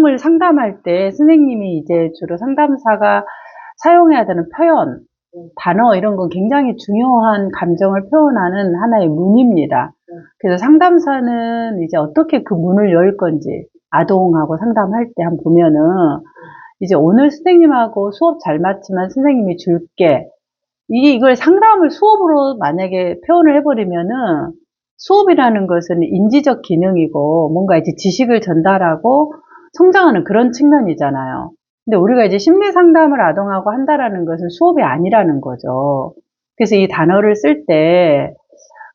아동을 상담할 때 선생님이 이제 주로 상담사가 사용해야 되는 표현, 단어 이런 건 굉장히 중요한 감정을 표현하는 하나의 문입니다. 그래서 상담사는 이제 어떻게 그 문을 열 건지 아동하고 상담할 때 한번 보면은 이제 오늘 선생님하고 수업 잘 맞지만 선생님이 줄게. 이게 이걸 상담을 수업으로 만약에 표현을 해버리면은 수업이라는 것은 인지적 기능이고 뭔가 이제 지식을 전달하고 성장하는 그런 측면이잖아요. 근데 우리가 이제 심리 상담을 아동하고 한다라는 것은 수업이 아니라는 거죠. 그래서 이 단어를 쓸 때,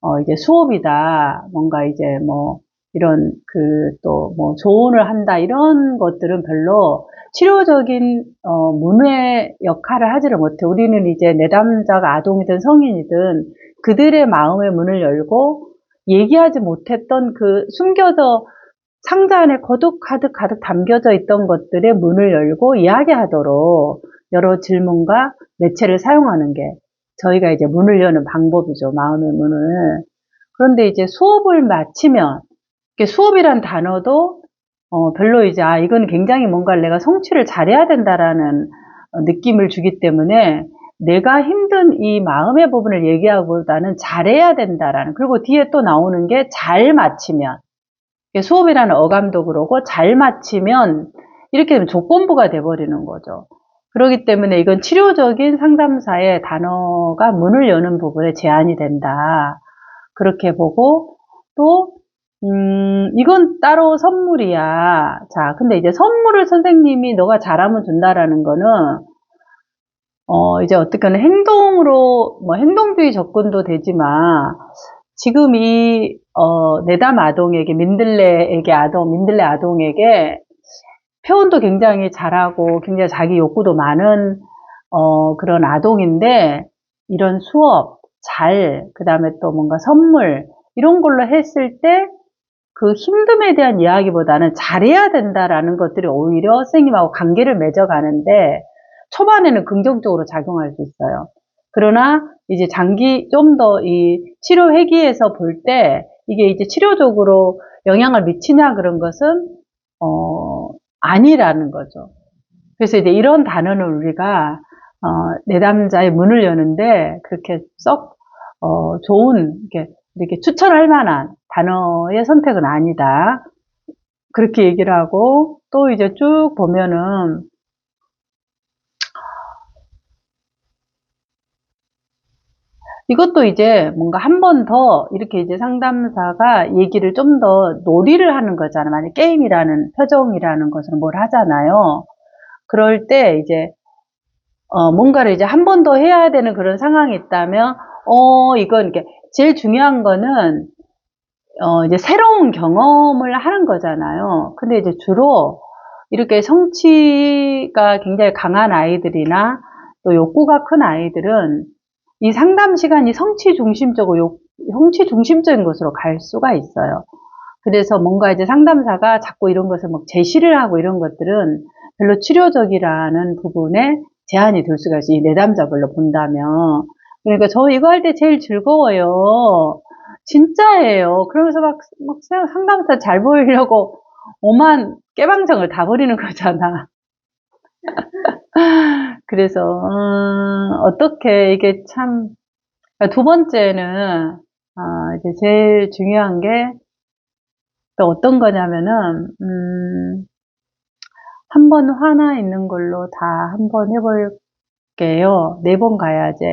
어, 이제 수업이다. 뭔가 이제 뭐, 이런 그 또 뭐 조언을 한다. 이런 것들은 별로 치료적인, 어, 문외 역할을 하지를 못해. 우리는 이제 내담자가 아동이든 성인이든 그들의 마음의 문을 열고 얘기하지 못했던 그 숨겨져 상자 안에 거둑 가득 가득 담겨져 있던 것들의 문을 열고 이야기하도록 여러 질문과 매체를 사용하는 게 저희가 이제 문을 여는 방법이죠. 마음의 문을. 그런데 이제 수업을 마치면 수업이란 단어도 어, 별로 이제 아 이건 굉장히 뭔가 내가 성취를 잘해야 된다라는 어, 느낌을 주기 때문에 내가 힘든 이 마음의 부분을 얘기하고보다는 잘해야 된다라는 그리고 뒤에 또 나오는 게 잘 마치면 수업이라는 어감도 그러고 잘 마치면 이렇게 되면 조건부가 돼버리는 거죠. 그렇기 때문에 이건 치료적인 상담사의 단어가 문을 여는 부분에 제한이 된다. 그렇게 보고 또 음, 이건 따로 선물이야. 자, 근데 이제 선물을 선생님이 너가 잘하면 준다라는 거는 어, 이제 어떻게는 행동으로 뭐 행동주의 접근도 되지만 지금 이 어, 내담 아동에게 민들레에게 아동 민들레 아동에게 표현도 굉장히 잘하고 굉장히 자기 욕구도 많은 어, 그런 아동인데 이런 수업 잘 그다음에 또 뭔가 선물 이런 걸로 했을 때 그 힘듦에 대한 이야기보다는 잘해야 된다라는 것들이 오히려 선생님하고 관계를 맺어가는데 초반에는 긍정적으로 작용할 수 있어요. 그러나 이제 장기 좀 더 이 치료 회기에서 볼 때 이게 이제 치료적으로 영향을 미치냐 그런 것은 어 아니라는 거죠. 그래서 이제 이런 단어는 우리가 어 내담자의 문을 여는데 그렇게 썩 어, 좋은 이렇게, 이렇게 추천할 만한 단어의 선택은 아니다. 그렇게 얘기를 하고 또 이제 쭉 보면은 이것도 이제 뭔가 한 번 더 이렇게 이제 상담사가 얘기를 좀 더 놀이를 하는 거잖아요. 만약 게임이라는 표정이라는 것을 뭘 하잖아요. 그럴 때 이제 어 뭔가를 이제 한 번 더 해야 되는 그런 상황이 있다면 어 이건 이게 제일 중요한 거는 어 이제 새로운 경험을 하는 거잖아요. 근데 이제 주로 이렇게 성취가 굉장히 강한 아이들이나 또 욕구가 큰 아이들은 이 상담 시간이 성취 중심적으로, 성취 중심적인 것으로 갈 수가 있어요. 그래서 뭔가 이제 상담사가 자꾸 이런 것을 막 제시를 하고 이런 것들은 별로 치료적이라는 부분에 제한이 될 수가 있어요. 이 내담자별로 본다면. 그러니까 저 이거 할 때 제일 즐거워요. 진짜예요. 그러면서 막, 막 상담사 잘 보이려고 오만 깨방정을 다 버리는 거잖아. 그래서 음, 어떻게 이게 참 두 번째는 어, 이제 제일 중요한 게 또 어떤 거냐면은 음, 한 번 화나 있는 걸로 다 한 번 해볼게요. 네 번 가야지.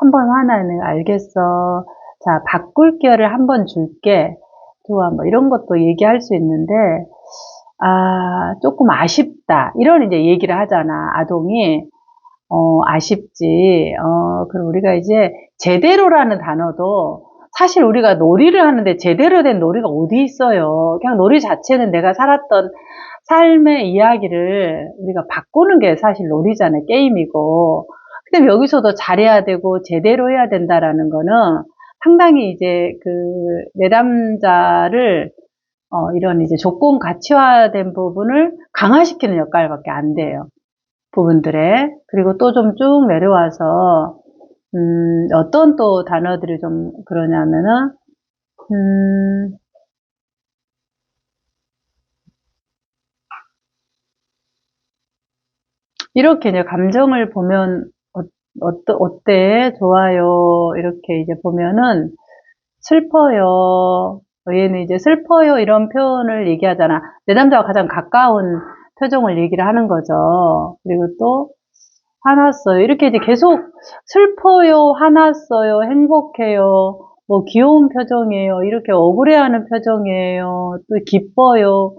한 번 화나 있는 거 알겠어. 자 바꿀 기회를 한 번 줄게. 좋아 뭐 이런 것도 얘기할 수 있는데 아, 조금 아쉽다. 이런 이제 얘기를 하잖아. 아동이. 어, 아쉽지. 어, 그럼 우리가 이제 제대로라는 단어도 사실 우리가 놀이를 하는데 제대로 된 놀이가 어디 있어요. 그냥 놀이 자체는 내가 살았던 삶의 이야기를 우리가 바꾸는 게 사실 놀이잖아요. 게임이고. 근데 여기서도 잘해야 되고 제대로 해야 된다라는 거는 상당히 이제 그 내담자를 어, 이런 이제 조건 가치화된 부분을 강화시키는 역할밖에 안 돼요. 부분들에. 그리고 또 좀 쭉 내려와서, 음, 어떤 또 단어들이 좀 그러냐면은, 음, 이렇게 이제 감정을 보면 어, 어떠, 어때? 좋아요. 이렇게 이제 보면은 슬퍼요. 얘는 이제 슬퍼요 이런 표현을 얘기하잖아. 내 남자와 가장 가까운 표정을 얘기를 하는 거죠. 그리고 또 화났어요. 이렇게 이제 계속 슬퍼요, 화났어요, 행복해요, 뭐 귀여운 표정이에요. 이렇게 억울해하는 표정이에요. 또 기뻐요.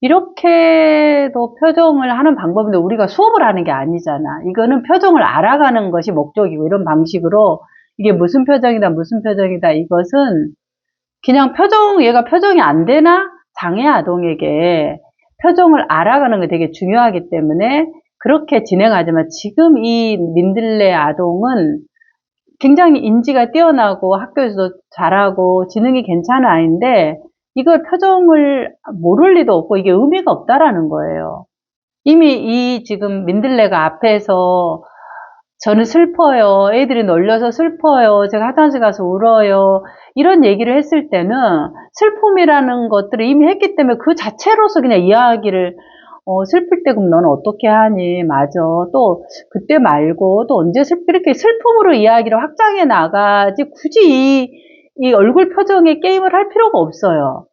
이렇게도 표정을 하는 방법인데 우리가 수업을 하는 게 아니잖아. 이거는 표정을 알아가는 것이 목적이고 이런 방식으로 이게 무슨 표정이다, 무슨 표정이다. 이것은 그냥 표정, 얘가 표정이 안 되나? 장애 아동에게 표정을 알아가는 게 되게 중요하기 때문에 그렇게 진행하지만 지금 이 민들레 아동은 굉장히 인지가 뛰어나고 학교에서도 잘하고 지능이 괜찮은 아이인데 이걸 표정을 모를 리도 없고 이게 의미가 없다라는 거예요. 이미 이 지금 민들레가 앞에서 저는 슬퍼요. 애들이 놀려서 슬퍼요. 제가 화장실 가서 울어요. 이런 얘기를 했을 때는 슬픔이라는 것들을 이미 했기 때문에 그 자체로서 그냥 이야기를 어, 슬플 때 그럼 너는 어떻게 하니? 맞아. 또 그때 말고 또 언제 슬 이렇게 슬픔으로 이야기를 확장해 나가지 굳이 이, 이 얼굴 표정에 게임을 할 필요가 없어요.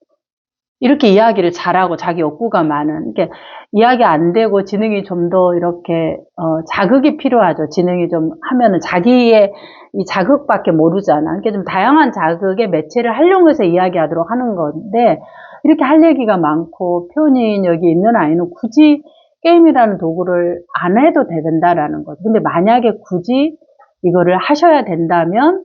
이렇게 이야기를 잘하고 자기 욕구가 많은 이게 이야기 안 되고 지능이 좀 더 이렇게 어, 자극이 필요하죠. 지능이 좀 하면은 자기의 이 자극밖에 모르잖아. 그러니까 좀 다양한 자극의 매체를 활용해서 이야기하도록 하는 건데 이렇게 할 얘기가 많고 표현력이 있는 아이는 굳이 게임이라는 도구를 안 해도 된다라는 거죠. 근데 만약에 굳이 이거를 하셔야 된다면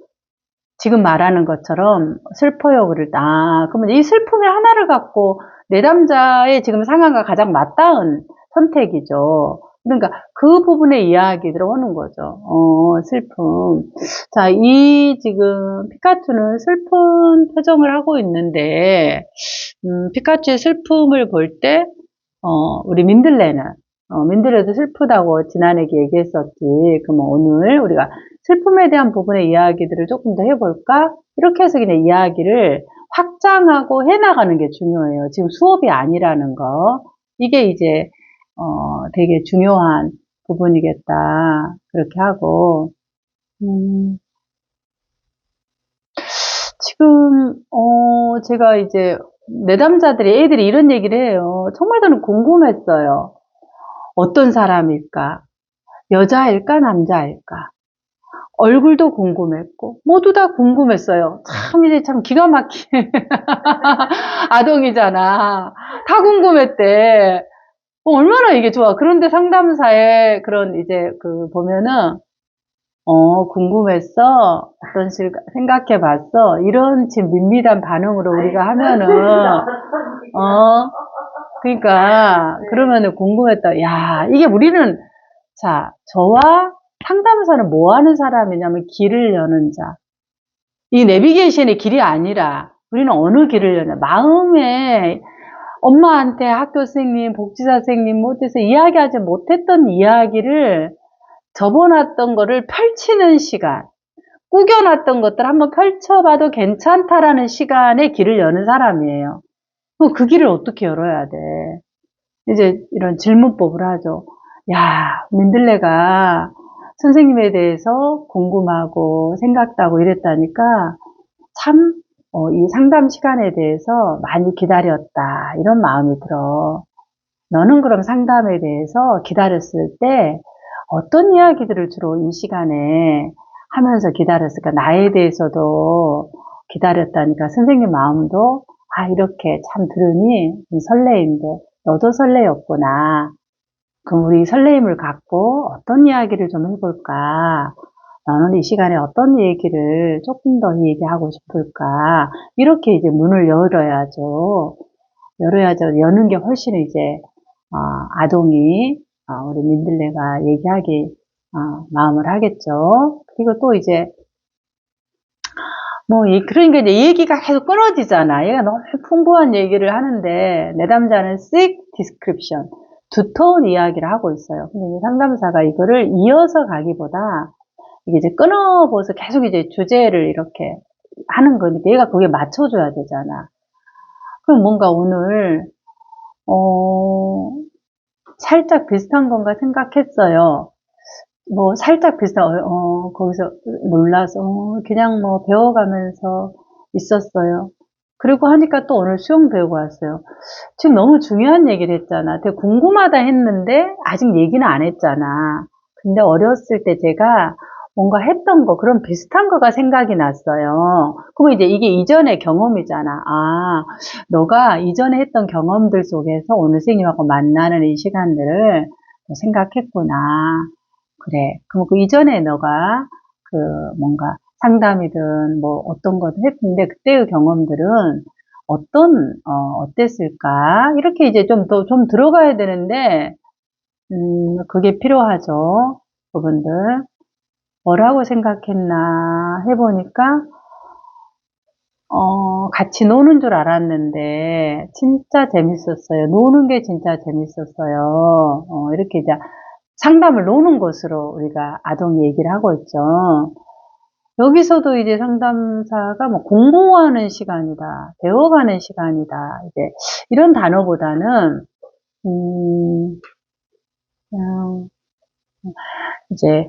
지금 말하는 것처럼 슬퍼요 그럴 때, 아, 그러면 이 슬픔의 하나를 갖고 내담자의 지금 상황과 가장 맞닿은 선택이죠. 그러니까 그 부분의 이야기들을 하는 거죠. 어, 슬픔. 자, 이 지금 피카츄는 슬픈 표정을 하고 있는데, 음, 피카츄의 슬픔을 볼 때, 어, 우리 민들레는, 어, 민들레도 슬프다고 지난해 얘기했었지. 그럼 오늘 우리가 슬픔에 대한 부분의 이야기들을 조금 더 해볼까? 이렇게 해서 그냥 이야기를 확장하고 해나가는 게 중요해요. 지금 수업이 아니라는 거. 이게 이제, 어, 되게 중요한 부분이겠다. 그렇게 하고, 음, 지금, 어, 제가 이제, 내담자들이, 애들이 이런 얘기를 해요. 정말 저는 궁금했어요. 어떤 사람일까? 여자일까? 남자일까? 얼굴도 궁금했고 모두 다 궁금했어요. 참 이제 참 기가 막힌 아동이잖아. 다 궁금했대. 어, 얼마나 이게 좋아. 그런데 상담사에 그런 이제 그 보면은 어 궁금했어. 어떤 식 생각해 봤어. 이런 지금 밋밋한 반응으로 우리가 하면은 어 그러니까 그러면은 궁금했다. 야 이게 우리는 자 저와 상담사는 뭐 하는 사람이냐면 길을 여는 자. 이 내비게이션의 길이 아니라 우리는 어느 길을 여냐. 마음에 엄마한테 학교 선생님, 복지사 선생님, 못해서 이야기하지 못했던 이야기를 접어놨던 거를 펼치는 시간. 꾸겨놨던 것들 한번 펼쳐봐도 괜찮다라는 시간에 길을 여는 사람이에요. 그 길을 어떻게 열어야 돼? 이제 이런 질문법을 하죠. 야, 민들레가 선생님에 대해서 궁금하고 생각도 하고 이랬다니까 참, 어, 이 상담 시간에 대해서 많이 기다렸다. 이런 마음이 들어. 너는 그럼 상담에 대해서 기다렸을 때 어떤 이야기들을 주로 이 시간에 하면서 기다렸을까? 나에 대해서도 기다렸다니까 선생님 마음도 아, 이렇게 참 들으니 설레인데 너도 설레였구나. 그럼 우리 설레임을 갖고 어떤 이야기를 좀 해볼까? 나는 이 시간에 어떤 얘기를 조금 더 얘기하고 싶을까? 이렇게 이제 문을 열어야죠. 열어야죠. 여는 게 훨씬 이제, 어, 아동이, 어, 우리 민들레가 얘기하기, 어, 마음을 하겠죠. 그리고 또 이제, 뭐, 이, 그러니까 이제 얘기가 계속 끊어지잖아. 얘가 너무 풍부한 얘기를 하는데, 내담자는 sick description. 두터운 이야기를 하고 있어요. 근데 이제 상담사가 이거를 이어서 가기보다 이게 이제 끊어보서 계속 이제 주제를 이렇게 하는 거니까 얘가 거기에 맞춰줘야 되잖아. 그럼 뭔가 오늘, 어, 살짝 비슷한 건가 생각했어요. 뭐 살짝 비슷한 어, 어, 거기서 몰라서 어, 그냥 뭐 배워가면서 있었어요. 그리고 하니까 또 오늘 수영 배우고 왔어요. 지금 너무 중요한 얘기를 했잖아. 되게 궁금하다 했는데 아직 얘기는 안 했잖아. 근데 어렸을 때 제가 뭔가 했던 거, 그런 비슷한 거가 생각이 났어요. 그러면 이제 이게 이전의 경험이잖아. 아, 너가 이전에 했던 경험들 속에서 오늘 선생님하고 만나는 이 시간들을 생각했구나. 그래. 그럼 그 이전에 너가 그 뭔가 상담이든 뭐 어떤 것도 했는데 그때의 경험들은 어떤, 어, 어땠을까? 이렇게 이제 좀 더, 좀 들어가야 되는데, 음, 그게 필요하죠. 그분들. 뭐라고 생각했나 해보니까, 어, 같이 노는 줄 알았는데, 진짜 재밌었어요. 노는 게 진짜 재밌었어요. 어, 이렇게 이제 상담을 노는 것으로 우리가 아동 얘기를 하고 있죠. 여기서도 이제 상담사가 뭐 공부하는 시간이다, 배워가는 시간이다, 이제 이런 단어보다는, 음, 이제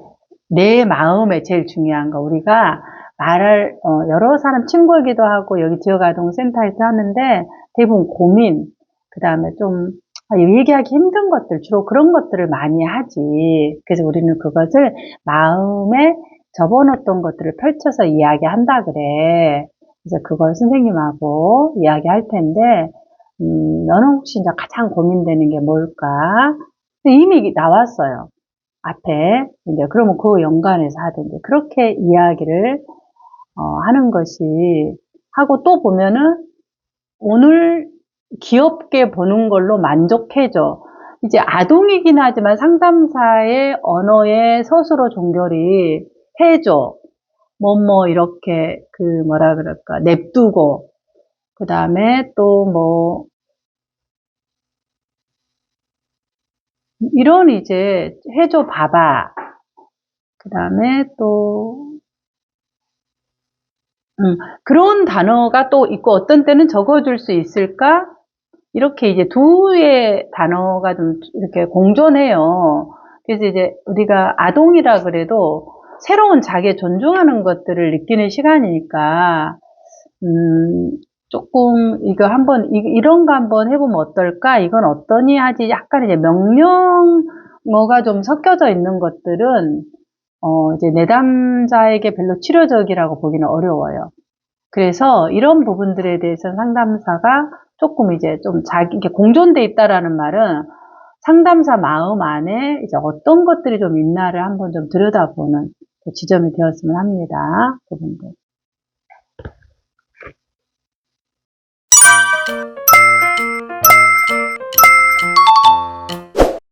내 마음에 제일 중요한 거, 우리가 말을, 어, 여러 사람 친구이기도 하고, 여기 지역아동 센터에서 하는데, 대부분 고민, 그 다음에 좀, 아, 얘기하기 힘든 것들, 주로 그런 것들을 많이 하지. 그래서 우리는 그것을 마음에 접어놓던 것들을 펼쳐서 이야기한다 그래. 그래서 그걸 선생님하고 이야기할 텐데, 음, 너는 혹시 이제 가장 고민되는 게 뭘까? 이미 나왔어요. 앞에. 이제 그러면 그 연관해서 하든지. 그렇게 이야기를, 어, 하는 것이, 하고 또 보면은, 오늘 귀엽게 보는 걸로 만족해줘. 이제 아동이긴 하지만 상담사의 언어에 스스로 종결이 해줘. 뭐 뭐 이렇게 그 뭐라 그럴까 냅두고 그 다음에 또 뭐 이런 이제 해줘 봐봐. 그 다음에 또 음, 그런 단어가 또 있고 어떤 때는 적어줄 수 있을까? 이렇게 이제 두의 단어가 좀 이렇게 공존해요. 그래서 이제 우리가 아동이라 그래도 새로운 자기의 존중하는 것들을 느끼는 시간이니까, 음, 조금 이거 한번 이, 런거 한번 해보면 어떨까? 이건 어떠니 하지 약간 이제 명령어가 좀 섞여져 있는 것들은 어, 이제 내담자에게 별로 치료적이라고 보기는 어려워요. 그래서 이런 부분들에 대해서 상담사가 조금 이제 좀 자기, 이렇게 공존돼 있다라는 말은 상담사 마음 안에 이제 어떤 것들이 좀 있나를 한번 좀 들여다보는 그 지점이 되었으면 합니다. 그분들.